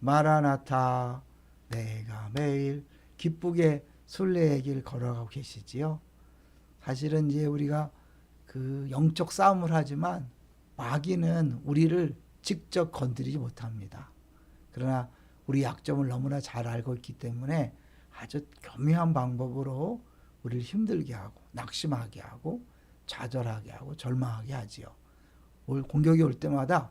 마라나타 내가 매일 기쁘게 순례의 길 걸어가고 계시지요. 사실은 이제 우리가 그 영적 싸움을 하지만 마귀는 우리를 직접 건드리지 못합니다. 그러나 우리 약점을 너무나 잘 알고 있기 때문에 아주 교묘한 방법으로 우리를 힘들게 하고 낙심하게 하고 좌절하게 하고 절망하게 하지요. 올 공격이 올 때마다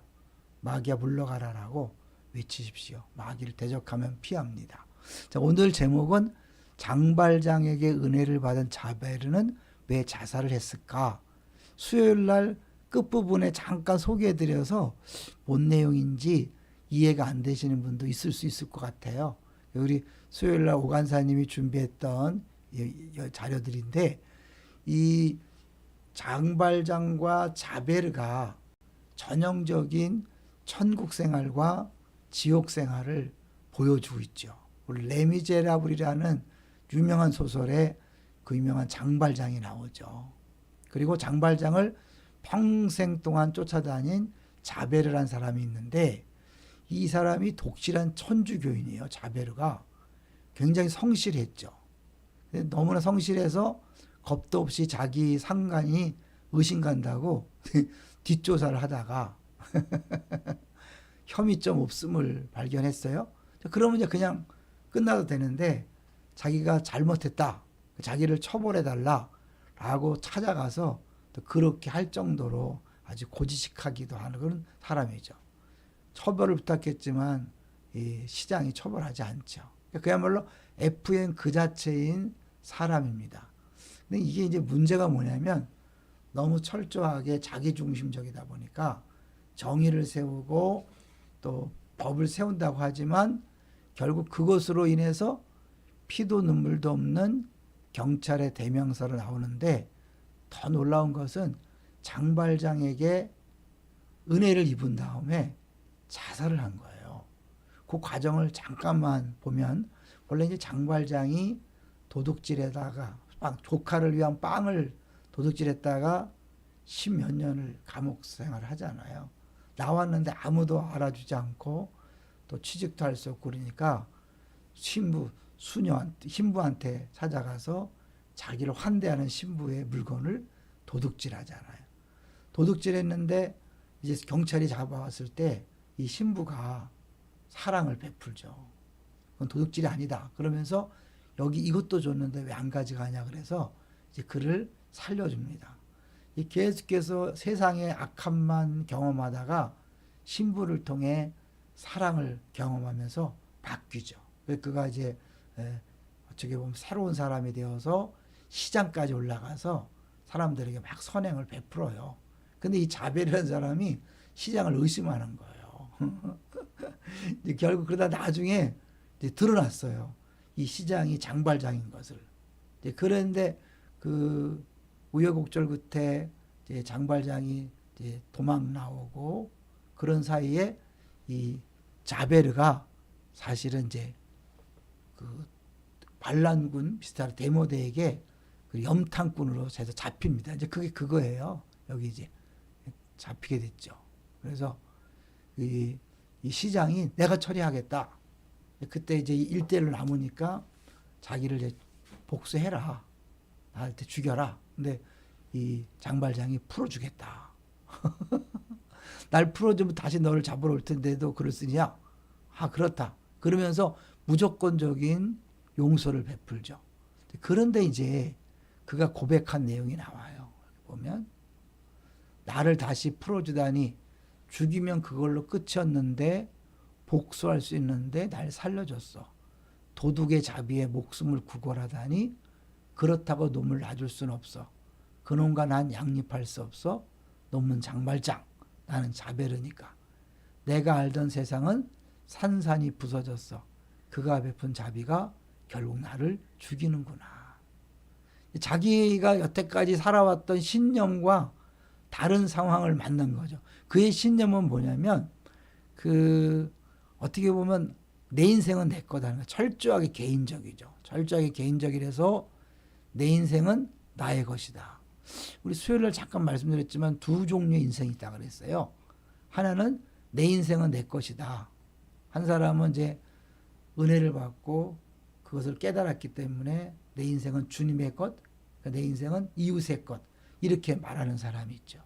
마귀야 물러가라라고 외치십시오. 마귀를 대적하면 피합니다. 자, 오늘 제목은 장발장에게 은혜를 받은 자베르는 왜 자살을 했을까? 수요일 날 끝부분에 잠깐 소개해드려서 뭔 내용인지 이해가 안 되시는 분도 있을 수 있을 것 같아요. 우리 수요일 날 오간사님이 준비했던 자료들인데 이 장발장과 자베르가 전형적인 천국 생활과 지옥 생활을 보여주고 있죠. 우리 레미제라블이라는 유명한 소설에 그 유명한 장발장이 나오죠. 그리고 장발장을 평생 동안 쫓아다닌 자베르란 사람이 있는데 이 사람이 독실한 천주교인이에요. 자베르가 굉장히 성실했죠. 너무나 성실해서 겁도 없이 자기 상관이 의심 간다고 뒷조사를 하다가 혐의점 없음을 발견했어요. 그러면 이제 그냥 끝나도 되는데 자기가 잘못했다. 자기를 처벌해 달라라고 찾아가서 또 그렇게 할 정도로 아주 고지식하기도 하는 그런 사람이죠. 처벌을 부탁했지만 이 시장이 처벌하지 않죠. 그야말로 FN 그 자체인 사람입니다. 근데 이게 이제 문제가 뭐냐면 너무 철저하게 자기 중심적이다 보니까 정의를 세우고 또 법을 세운다고 하지만 결국 그것으로 인해서 피도 눈물도 없는 경찰의 대명사로 나오는데 더 놀라운 것은 장발장에게 은혜를 입은 다음에 자살을 한 거예요. 그 과정을 잠깐만 보면 원래 이제 장발장이 도둑질에다가 빵, 조카를 위한 빵을 도둑질했다가 십몇 년을 감옥 생활을 하잖아요. 나왔는데 아무도 알아주지 않고 또 취직도 할 수 없고 그러니까 신부 수녀한테 신부한테 찾아가서 자기를 환대하는 신부의 물건을 도둑질하잖아요. 도둑질했는데 이제 경찰이 잡아왔을 때 이 신부가 사랑을 베풀죠. 그건 도둑질이 아니다. 그러면서 여기 이것도 줬는데 왜 안 가져가냐 그래서 이제 그를 살려줍니다. 이 계속해서 세상의 악함만 경험하다가 신부를 통해 사랑을 경험하면서 바뀌죠. 그가 이제 에, 어떻게 보면 새로운 사람이 되어서 시장까지 올라가서 사람들에게 막 선행을 베풀어요. 근데 이 자벨이라는 사람이 시장을 의심하는 거예요. 결국 그러다 나중에 드러났어요. 이 시장이 장발장인 것을. 그런데 그 우여곡절 끝에 이제 장발장이 이제 도망 나오고 그런 사이에 이 자베르가 사실은 이제 그 반란군 비슷한 데모대에게 그 염탐꾼으로 해서 잡힙니다. 이제 그게 그거예요. 여기 이제 잡히게 됐죠. 그래서 이, 이 시장이 내가 처리하겠다. 그때 이제 일대를 남으니까 자기를 이제 복수해라. 나한테 죽여라. 근데 이 장발장이 풀어주겠다. 날 풀어주면 다시 너를 잡으러 올 텐데도 그럴 쓰냐? 아, 그렇다. 그러면서 무조건적인 용서를 베풀죠. 그런데 이제 그가 고백한 내용이 나와요. 보면 나를 다시 풀어주다니 죽이면 그걸로 끝이었는데 복수할 수 있는데 날 살려줬어. 도둑의 자비에 목숨을 구걸하다니 그렇다고 놈을 놔줄 순 없어. 그놈과 난 양립할 수 없어. 놈은 장발장. 나는 자베르니까. 내가 알던 세상은 산산이 부서졌어. 그가 베푼 자비가 결국 나를 죽이는구나. 자기가 여태까지 살아왔던 신념과 다른 상황을 만난 거죠. 그의 신념은 뭐냐면 그 어떻게 보면 내 인생은 내 거다. 철저하게 개인적이죠. 철저하게 개인적이라서 내 인생은 나의 것이다. 우리 수요일 날 잠깐 말씀드렸지만 두 종류의 인생이 있다 그랬어요. 하나는 내 인생은 내 것이다. 한 사람은 이제 은혜를 받고 그것을 깨달았기 때문에 내 인생은 주님의 것, 그러니까 내 인생은 이웃의 것 이렇게 말하는 사람이 있죠.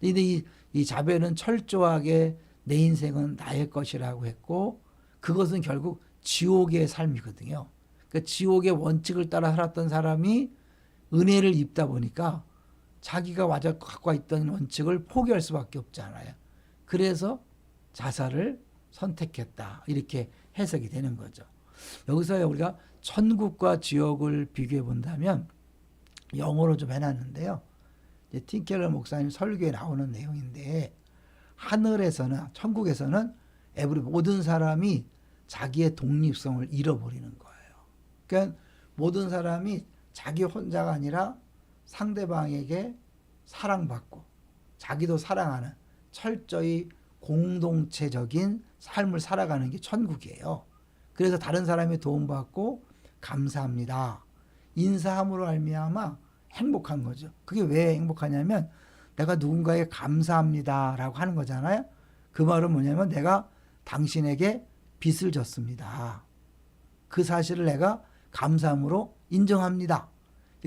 근데 이, 이 자베는 철저하게 내 인생은 나의 것이라고 했고 그것은 결국 지옥의 삶이거든요. 그 지옥의 원칙을 따라 살았던 사람이 은혜를 입다 보니까 자기가 와서 갖고 있던 원칙을 포기할 수밖에 없잖아요. 그래서 자살을 선택했다. 이렇게 해석이 되는 거죠. 여기서 우리가 천국과 지옥을 비교해 본다면 영어로 좀 해놨는데요. 이제 틴켈러 목사님 설교에 나오는 내용인데 하늘에서는 천국에서는 에브리 모든 사람이 자기의 독립성을 잃어버리는 거예요. 그러니까 모든 사람이 자기 혼자가 아니라 상대방에게 사랑받고 자기도 사랑하는 철저히 공동체적인 삶을 살아가는 게 천국이에요. 그래서 다른 사람의 도움받고 감사합니다. 인사함으로 알미암아 행복한 거죠. 그게 왜 행복하냐면 내가 누군가에 감사합니다라고 하는 거잖아요. 그 말은 뭐냐면 내가 당신에게 빚을 졌습니다. 그 사실을 내가 감사함으로 인정합니다.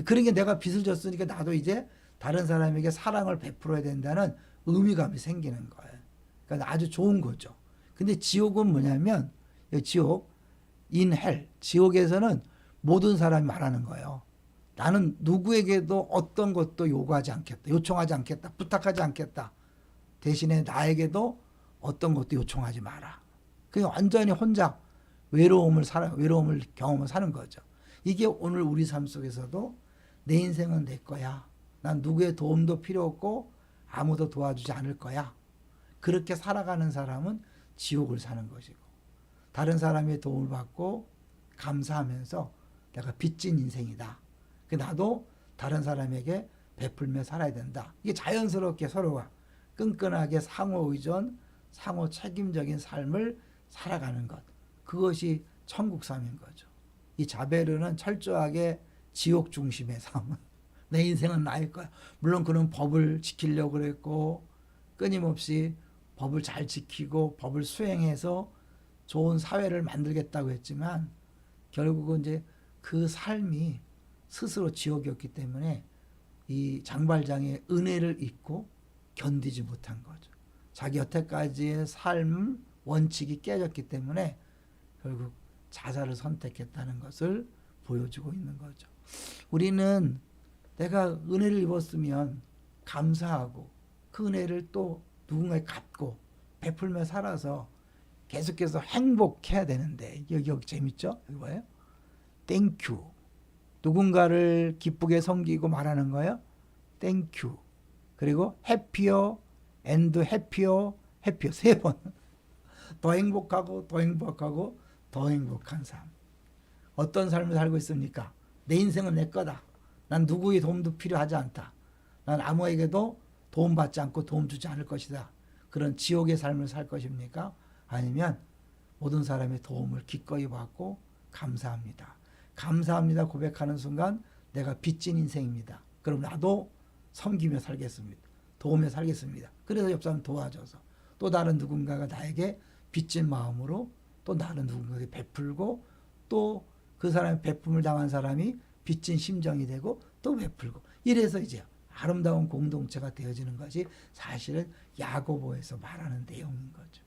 그런 게 내가 빚을 졌으니까 나도 이제 다른 사람에게 사랑을 베풀어야 된다는 의미감이 생기는 거예요. 그러니까 아주 좋은 거죠. 근데 지옥은 뭐냐면 이 지옥 인 헬 지옥에서는 모든 사람이 말하는 거예요. 나는 누구에게도 어떤 것도 요구하지 않겠다. 요청하지 않겠다. 부탁하지 않겠다. 대신에 나에게도 어떤 것도 요청하지 마라. 그게 완전히 혼자 외로움을 살아 외로움을 경험을 사는 거죠. 이게 오늘 우리 삶 속에서도 내 인생은 내 거야. 난 누구의 도움도 필요 없고 아무도 도와주지 않을 거야. 그렇게 살아가는 사람은 지옥을 사는 것이고 다른 사람의 도움을 받고 감사하면서 내가 빚진 인생이다. 그 나도 다른 사람에게 베풀며 살아야 된다. 이게 자연스럽게 서로가 끈끈하게 상호 의존, 상호 책임적인 삶을 살아가는 것. 그것이 천국 삶인 거죠. 이 자베르는 철저하게 지옥 중심의 삶. 내 인생은 나일 거야. 물론 그는 법을 지키려고 그랬고 끊임없이 법을 잘 지키고 법을 수행해서 좋은 사회를 만들겠다고 했지만 결국은 이제 그 삶이 스스로 지옥이었기 때문에 이 장발장의 은혜를 잊고 견디지 못한 거죠. 자기 여태까지의 삶 원칙이 깨졌기 때문에 결국 자살을 선택했다는 것을 보여주고 있는 거죠. 우리는 내가 은혜를 입었으면 감사하고 그 은혜를 또 누군가에 갚고 베풀며 살아서 계속해서 행복해야 되는데 여기 여기 재밌죠? 여기 뭐예요? 땡큐. 누군가를 기쁘게 섬기고 말하는 거예요. 땡큐. 그리고 해피어 앤드 해피어 해피어 세 번. 더 행복하고 더 행복하고 더 행복한 삶. 어떤 삶을 살고 있습니까? 내 인생은 내 거다. 난 누구의 도움도 필요하지 않다. 난 아무에게도 도움받지 않고 도움 주지 않을 것이다. 그런 지옥의 삶을 살 것입니까? 아니면 모든 사람의 도움을 기꺼이 받고 감사합니다. 감사합니다 고백하는 순간 내가 빚진 인생입니다. 그럼 나도 섬기며 살겠습니다. 도우며 살겠습니다. 그래서 옆 사람 도와줘서 또 다른 누군가가 나에게 빚진 마음으로 또 다른 누군가에게 베풀고 또 그 사람의 베품을 당한 사람이 빚진 심정이 되고 또 베풀고 이래서 이제 아름다운 공동체가 되어지는 것이 사실은 야고보에서 말하는 내용인 거죠.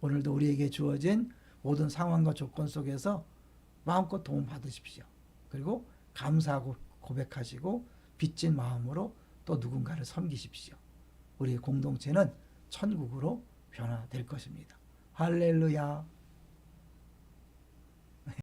오늘도 우리에게 주어진 모든 상황과 조건 속에서 마음껏 도움 받으십시오. 그리고 감사하고 고백하시고 빚진 마음으로 또 누군가를 섬기십시오. 우리의 공동체는 천국으로 변화될 것입니다. 할렐루야.